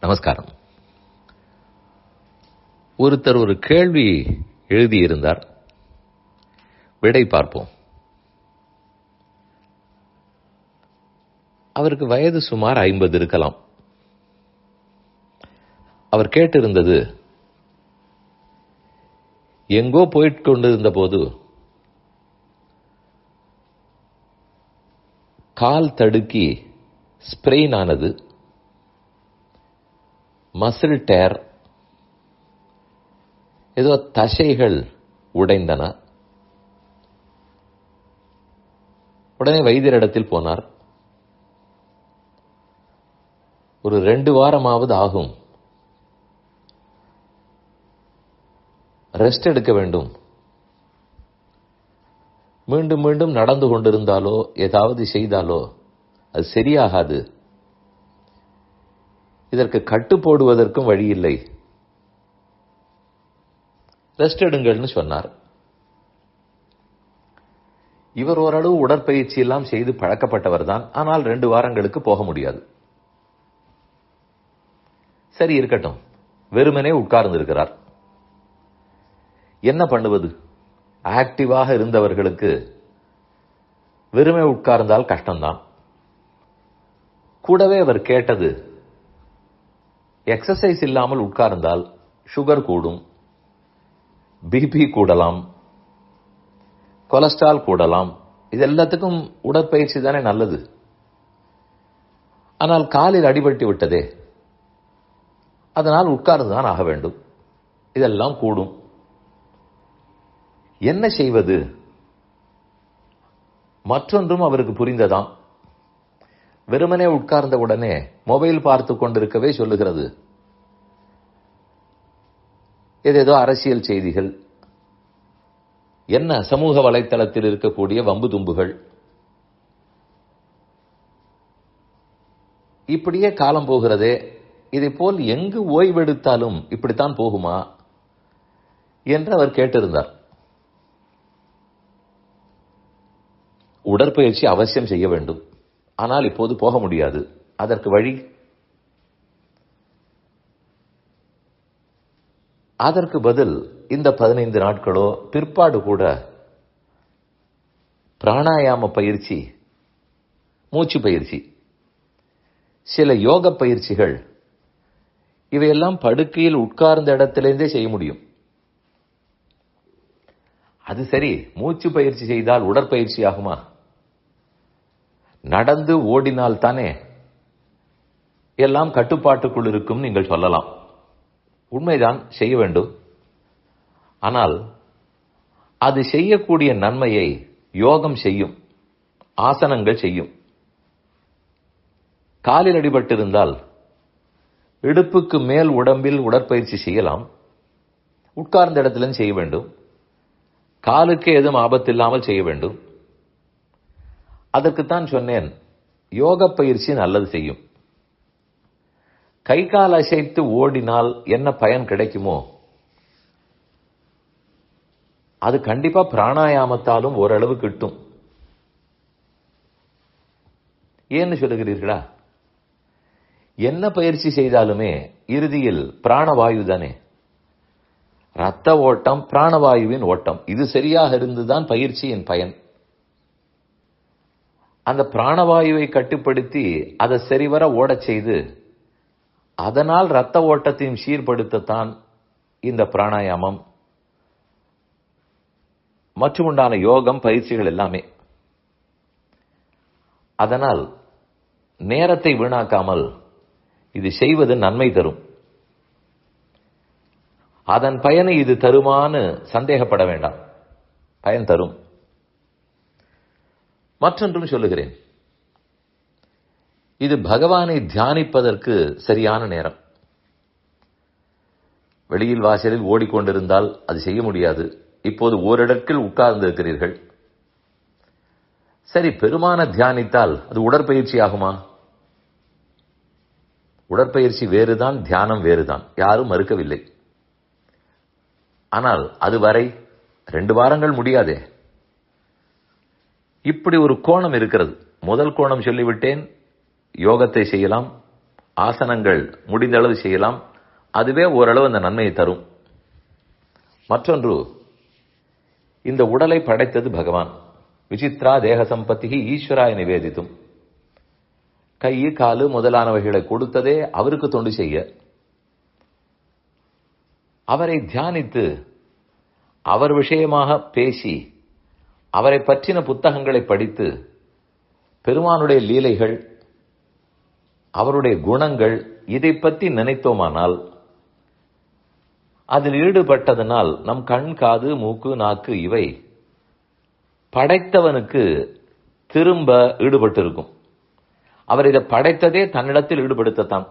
நமஸ்காரம். ஒருத்தர் ஒரு கேள்வி எழுதியிருந்தார். விடை பார்ப்போம். அவருக்கு வயது சுமார் ஐம்பது இருக்கலாம். அவர் கேட்டிருந்தது எங்கோ போயிட்டு கொண்டிருந்த போது கால் தடுக்கி ஸ்ப்ரெயின் ஆனது மசில் டேர் ஏதோ தசைகள் உடைந்தன. உடனே வைத்தியரிடத்தில் போனார். ஒரு ரெண்டு வாரமாவது ஆகும். ரெஸ்ட் எடுக்க வேண்டும். மீண்டும் மீண்டும் நடந்து கொண்டிருந்தாலோ ஏதாவது செய்தாலோ அது சரியாகாது. இதற்கு கட்டு போடுவதற்கும் வழி இல்லை ரெஸ்ட் எடுங்கள்னு சொன்னார். இவர் ஓரளவு உடற்பயிற்சி எல்லாம் செய்து பழக்கப்பட்டவர் தான். ஆனால் ரெண்டு வாரங்களுக்கு போக முடியாது. சரி இருக்கட்டும். வெறுமனே உட்கார்ந்து இருக்கிறார் என்ன பண்ணுவது? ஆக்டிவாக இருந்தவர்களுக்கு வெறுமை உட்கார்ந்தால் கஷ்டம்தான். கூடவே அவர் கேட்டது எக்ஸசைஸ் இல்லாமல் உட்கார்ந்தால் சுகர் கூடும் பிபி கூடலாம் கொலஸ்ட்ரால் கூடலாம். இது எல்லாத்துக்கும் உடற்பயிற்சி தானே நல்லது. ஆனால் காலில் அடிபட்டு விட்டதே அதனால் உட்கார்ந்துதான் ஆக வேண்டும். இதெல்லாம் கூடும். என்ன செய்வது? மற்றொன்றும் அவருக்கு புரிந்ததாம். வெறுமனே உட்கார்ந்த உடனே மொபைல் பார்த்து கொண்டிருக்கவே சொல்லுகிறது. ஏதேதோ அரசியல் செய்திகள். என்ன சமூக வலைத்தளத்தில் இருக்கக்கூடிய வம்பு தும்புகள். இப்படியே காலம் போகிறதே. இதை போல் எங்கு ஓய்வெடுத்தாலும் இப்படித்தான் போகுமா என்று அவர் கேட்டிருந்தார். உடற்பயிற்சி அவசியம் செய்ய வேண்டும். ஆனால் இப்போது போக முடியாது. அதற்கு வழி? அதற்கு பதில் இந்த பதினைந்து நாட்களோ பிற்பாடு கூட பிராணாயாம பயிற்சி மூச்சு பயிற்சி சில யோக பயிற்சிகள் இவையெல்லாம் படுக்கையில் உட்கார்ந்த இடத்திலிருந்தே செய்ய முடியும். அது சரி மூச்சு பயிற்சி செய்தால் உடற்பயிற்சி ஆகுமா? நடந்து ஓடினால் தானே எல்லாம் கட்டுப்பாட்டுக்குள் இருக்கும் நீங்கள் சொல்லலாம். உண்மைதான் செய்ய வேண்டும். ஆனால் அது செய்யக்கூடிய நன்மையை யோகம் செய்யும் ஆசனங்கள் செய்யும். காலில் அடிபட்டிருந்தால் இடுப்புக்கு மேல் உடம்பில் உடற்பயிற்சி செய்யலாம். உட்கார்ந்த இடத்துல செய்ய வேண்டும். காலுக்கு எதுவும் ஆபத்தில்லாமல் செய்ய வேண்டும். அதற்குத்தான் சொன்னேன் யோக பயிற்சி நல்லது செய்யும். கை கால் அசைத்து ஓடினால் என்ன பயன் கிடைக்குமோ? அது கண்டிப்பா பிராணாயாமத்தாலும் ஓரளவு கிட்டும். ஏன்னு சொல்லுகிறீர்களா? என்ன பயிற்சி செய்தாலுமே இறுதியில் பிராணவாயு தானே. ரத்த ஓட்டம் பிராணவாயுவின் ஓட்டம். இது சரியாக இருந்துதான் பயிற்சியின் பயன். அந்த பிராணவாயுவை கட்டுப்படுத்தி அதை சரிவர ஓடச் செய்து அதனால் ரத்த ஓட்டத்தையும் சீர்படுத்தத்தான் இந்த பிராணாயாமம். மற்றும் உண்டான யோகம் பயிற்சிகள் எல்லாமே. அதனால் நேரத்தை வீணாக்காமல் இது செய்வது நன்மை தரும். அதன் பயனை இது தருமான்னு சந்தேகப்பட வேண்டாம். பயன் தரும். மற்றொன்றும் சொல்லுகிறேன். இது பகவானை தியானிப்பதற்கு சரியான நேரம். வெளியில் வாசலில் ஓடிக்கொண்டிருந்தால் அது செய்ய முடியாது. இப்போது ஓரிடத்தில் உட்கார்ந்திருக்கிறீர்கள். சரி பெருமான தியானித்தால் அது உடற்பயிற்சி ஆகுமா? உடற்பயிற்சி வேறுதான் தியானம் வேறுதான். யாரும் மறுக்கவில்லை. ஆனால் அதுவரை ரெண்டு வாரங்கள் முடியாதே. இப்படி ஒரு கோணம் இருக்கிறது. முதல் கோணம் சொல்லிவிட்டேன். யோகத்தை செய்யலாம். ஆசனங்கள் முடிந்த அளவு செய்யலாம். அதுவே ஓரளவு அந்த நன்மையை தரும். மற்றொன்று இந்த உடலை படைத்தது பகவான். விசித்ரா தேக சம்பத்தி ஈஸ்வராய நிவேதித்தும். கை காலு முதலானவைகளை கொடுத்ததே அவருக்கு தொண்டு செய்ய. அவரை தியானித்து அவர் விஷயமாக பேசி அவரை பற்றின புத்தகங்களை படித்து பெருமானுடைய லீலைகள் அவருடைய குணங்கள் இதை பற்றி நினைத்தோமானால் அதில் ஈடுபட்டதனால் நம் கண் காது மூக்கு நாக்கு இவை படைத்தவனுக்கு திரும்ப ஈடுபட்டிருக்கும். அவர் இதை படைத்ததே தன்னிடத்தில் ஈடுபடுத்தத்தான்.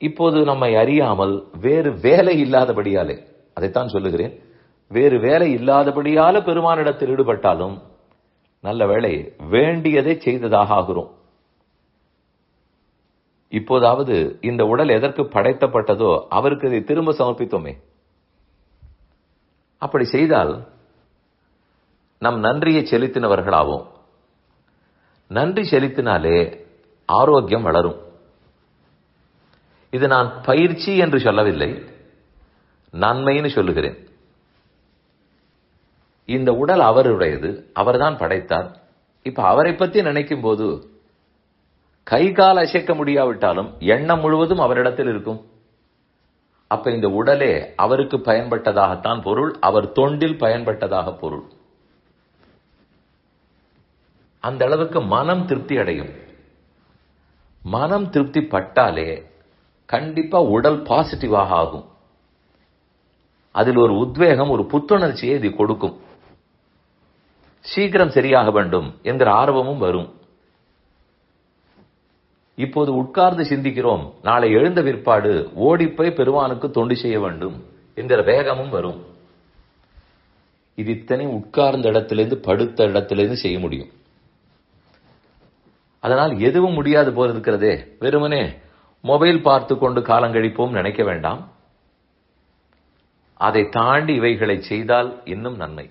இப்போது நம்மை அறியாமல் வேறு வேலை இல்லாதபடியாலே அதைத்தான் சொல்லுகிறேன் வேறு வேலை இல்லாதபடியால பெருமானிடத்தில் ஈடுபட்டாலும் நல்ல வேலை வேண்டியதை செய்ததாக ஆகிறோம். இப்போதாவது இந்த உடல் எதற்கு படைத்தப்பட்டதோ அவருக்கு இதை திரும்ப சமர்ப்பித்தோமே. அப்படி செய்தால் நம் நன்றியை செலுத்தினவர்களாவோம். நன்றி செலுத்தினாலே ஆரோக்கியம் வளரும். இது நான் பயிற்சி என்று சொல்லவில்லை நன்மைன்னு சொல்லுகிறேன். இந்த உடல் அவருடையது அவர்தான் படைத்தார். இப்ப அவரை பத்தி நினைக்கும் போது கை கால் அசைக்க முடியாவிட்டாலும் எண்ணம் முழுவதும் அவரிடத்தில் இருக்கும். அப்ப இந்த உடலே அவருக்கு பயன்பட்டதாகத்தான் பொருள் அவர் தொண்டில் பயன்பட்டதாக பொருள். அந்த அளவுக்கு மனம் திருப்தி அடையும். மனம் திருப்தி பட்டாலே கண்டிப்பா உடல் பாசிட்டிவாக ஆகும். அதில் ஒரு உத்வேகம் ஒரு புத்துணர்ச்சியை இது கொடுக்கும். சீக்கிரம் சரியாக வேண்டும் என்கிற ஆர்வமும் வரும். இப்போது உட்கார்ந்து சிந்திக்கிறோம். நாளை எழுந்த பிற்பாடு ஓடிப்போய் பெருமானுக்கு தொண்டு செய்ய வேண்டும் என்கிற வேகமும் வரும். இது இத்தனை உட்கார்ந்த இடத்திலிருந்து படுத்த இடத்திலிருந்து செய்ய முடியும். அதனால் எதுவும் முடியாது போல இருக்கிறதே. வெறுமனே மொபைல் பார்த்து கொண்டு காலங்கழிப்போம் நினைக்க வேண்டாம். அதை தாண்டி இவைகளை செய்தால் இன்னும் நன்மை.